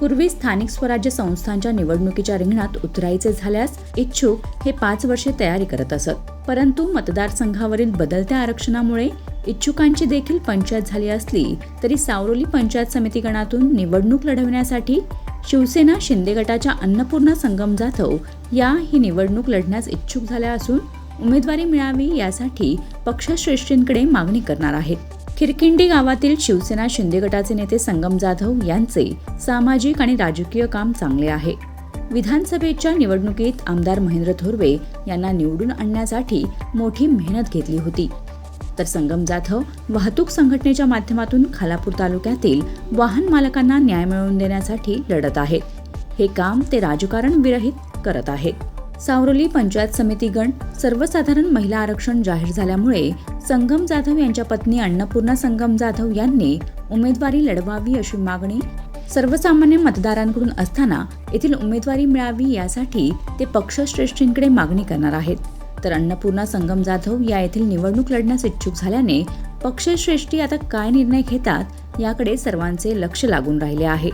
पूर्वी स्थानिक स्वराज्य संस्थांच्या निवडणुकीच्या रिंगणात उतरायचे झाल्यास इच्छुक हे पाच वर्षे तयारी करत असत. परंतु मतदारसंघावरील बदलत्या आरक्षणामुळे इच्छुकांची देखील पंचायत झाली असली तरी सावरोली पंचायत समिती गणातून निवडणूक लढवण्यासाठी शिवसेना शिंदे गटाच्या अन्नपूर्णा संगम जाधव या ही निवडणूक लढण्यास इच्छुक झाल्या असून उमेदवारी मिळावी यासाठी पक्षश्रेष्ठींकडे मागणी करणार आहेत. खिरकिंडी गावातील शिवसेना शिंदे गटाचे नेते संगम जाधव यांचे सामाजिक आणि राजकीय काम चांगले आहे. विधानसभेच्या निवडणुकीत आमदार महेंद्र थोरवे यांना निवडून आणण्यासाठी मोठी मेहनत घेतली होती. तर संगम जाधव वाहतूक संघटनेच्या माध्यमातून खालापूर तालुक्यातील वाहन मालकांना न्याय मिळवून देण्यासाठी लढत आहेत. हे काम ते राजकारण विरहित करत आहेत. सावरोली पंचायत समितीगण सर्वसाधारण महिला आरक्षण जाहीर झाल्यामुळे संगम जाधव यांच्या पत्नी अन्नपूर्णा संगम जाधव यांनी उमेदवारी लढवावी अशी मागणी सर्वसामान्य मतदारांकडून असताना येथील उमेदवारी मिळावी यासाठी ते पक्षश्रेष्ठींकडे मागणी करणार आहेत. तर अन्नपूर्णा संगम जाधव या येथील निवडणूक लढण्यास इच्छुक झाल्याने पक्षश्रेष्ठी आता काय निर्णय घेतात याकडे सर्वांचे लक्ष लागून राहिले आहे.